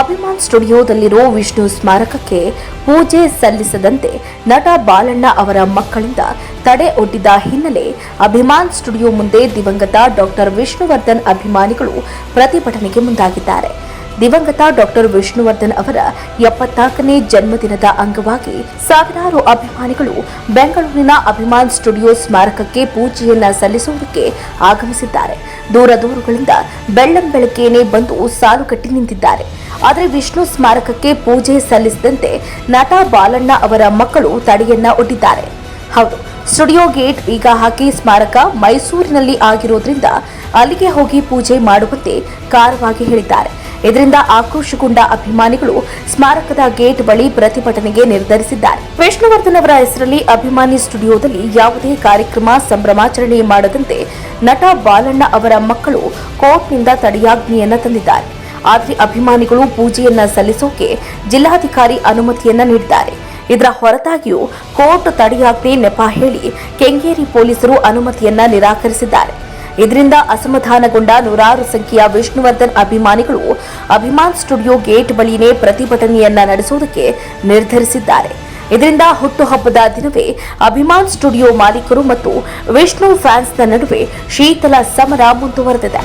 ಅಭಿಮಾನ್ ಸ್ಟುಡಿಯೋದಲ್ಲಿರೋ ವಿಷ್ಣು ಸ್ಮಾರಕಕ್ಕೆ ಪೂಜೆ ಸಲ್ಲಿಸದಂತೆ ನಟ ಬಾಲಣ್ಣ ಅವರ ಮಕ್ಕಳಿಂದ ತಡೆ ಒಡ್ಡಿದ ಹಿನ್ನೆಲೆ ಅಭಿಮಾನ್ ಸ್ಟುಡಿಯೋ ಮುಂದೆ ದಿವಂಗತ ಡಾಕ್ಟರ್ ವಿಷ್ಣುವರ್ಧನ್ ಅಭಿಮಾನಿಗಳು ಪ್ರತಿಭಟನೆಗೆ ಮುಂದಾಗಿದ್ದಾರೆ. ದಿವಂಗತ ಡಾಕ್ಟರ್ ವಿಷ್ಣುವರ್ಧನ್ ಅವರ ಎಪ್ಪತ್ನಾಲ್ಕನೇ ಜನ್ಮದಿನದ ಅಂಗವಾಗಿ ಸಾವಿರಾರು ಅಭಿಮಾನಿಗಳು ಬೆಂಗಳೂರಿನ ಅಭಿಮಾನ್ ಸ್ಟುಡಿಯೋ ಸ್ಮಾರಕಕ್ಕೆ ಪೂಜೆಯನ್ನ ಸಲ್ಲಿಸುವುದಕ್ಕೆ ಆಗಮಿಸಿದ್ದಾರೆ. ದೂರ ದೂರುಗಳಿಂದ ಬೆಳ್ಳಂ ಬೆಳಕೇನೆ ಬಂದು ಸಾಲುಗಟ್ಟಿ ನಿಂತಿದ್ದಾರೆ. ಆದರೆ ವಿಷ್ಣು ಸ್ಮಾರಕಕ್ಕೆ ಪೂಜೆ ಸಲ್ಲಿಸದಂತೆ ನಟ ಬಾಲಣ್ಣ ಅವರ ಮಕ್ಕಳು ತಡೆಯನ್ನ ಒಡ್ಡಿದ್ದಾರೆ. ಹೌದು, ಸ್ಟುಡಿಯೋ ಗೇಟ್ ಈಗ ಹಾಕಿ ಸ್ಮಾರಕ ಮೈಸೂರಿನಲ್ಲಿ ಆಗಿರೋದ್ರಿಂದ ಅಲ್ಲಿಗೆ ಹೋಗಿ ಪೂಜೆ ಮಾಡುವಂತೆ ಕಾರವಾಗಿ ಹೇಳಿದ್ದಾರೆ. ಇದರಿಂದ ಆಕ್ರೋಶಗೊಂಡ ಅಭಿಮಾನಿಗಳು ಸ್ಮಾರಕದ ಗೇಟ್ ಬಳಿ ಪ್ರತಿಭಟನೆಗೆ ನಿರ್ಧರಿಸಿದ್ದಾರೆ. ವಿಷ್ಣುವರ್ಧನ್ ಅವರ ಹೆಸರಲ್ಲಿ ಅಭಿಮಾನಿ ಸ್ಟುಡಿಯೋದಲ್ಲಿ ಯಾವುದೇ ಕಾರ್ಯಕ್ರಮ ಸಂಭ್ರಮಾಚರಣೆ ಮಾಡದಂತೆ ನಟ ಬಾಲಣ್ಣ ಅವರ ಮಕ್ಕಳು ಕೋರ್ಟ್ನಿಂದ ತಡೆಯಾಜ್ಞೆಯನ್ನ ತಂದಿದ್ದಾರೆ. ಆದರೆ ಅಭಿಮಾನಿಗಳು ಪೂಜೆಯನ್ನ ಸಲ್ಲಿಸೋಕೆ ಜಿಲ್ಲಾಧಿಕಾರಿ ಅನುಮತಿಯನ್ನ ನೀಡಿದ್ದಾರೆ. ಇದರ ಹೊರತಾಗಿಯೂ ಕೋರ್ಟ್ ತಡೆಯಾಜ್ಞೆ ನೆಪ ಹೇಳಿ ಕೆಂಗೇರಿ ಪೊಲೀಸರು ಅನುಮತಿಯನ್ನ ನಿರಾಕರಿಸಿದ್ದಾರೆ. ಇದರಿಂದ ಅಸಮಾಧಾನಗೊಂಡ ನೂರಾರು ಸಂಖ್ಯೆಯ ವಿಷ್ಣುವರ್ಧನ್ ಅಭಿಮಾನಿಗಳು ಅಭಿಮಾನ್ ಸ್ಟುಡಿಯೋ ಗೇಟ್ ಬಳಿಯೇ ಪ್ರತಿಭಟನೆಯನ್ನ ನಡೆಸುವುದಕ್ಕೆ ನಿರ್ಧರಿಸಿದ್ದಾರೆ. ಇದರಿಂದ ಹುಟ್ಟುಹಬ್ಬದ ದಿನವೇ ಅಭಿಮಾನ್ ಸ್ಟುಡಿಯೋ ಮಾಲೀಕರು ಮತ್ತು ವಿಷ್ಣು ಫ್ಯಾನ್ಸ್ನ ನಡುವೆ ಶೀತಲ ಸಮರ ಮುಂದುವರೆದಿದೆ.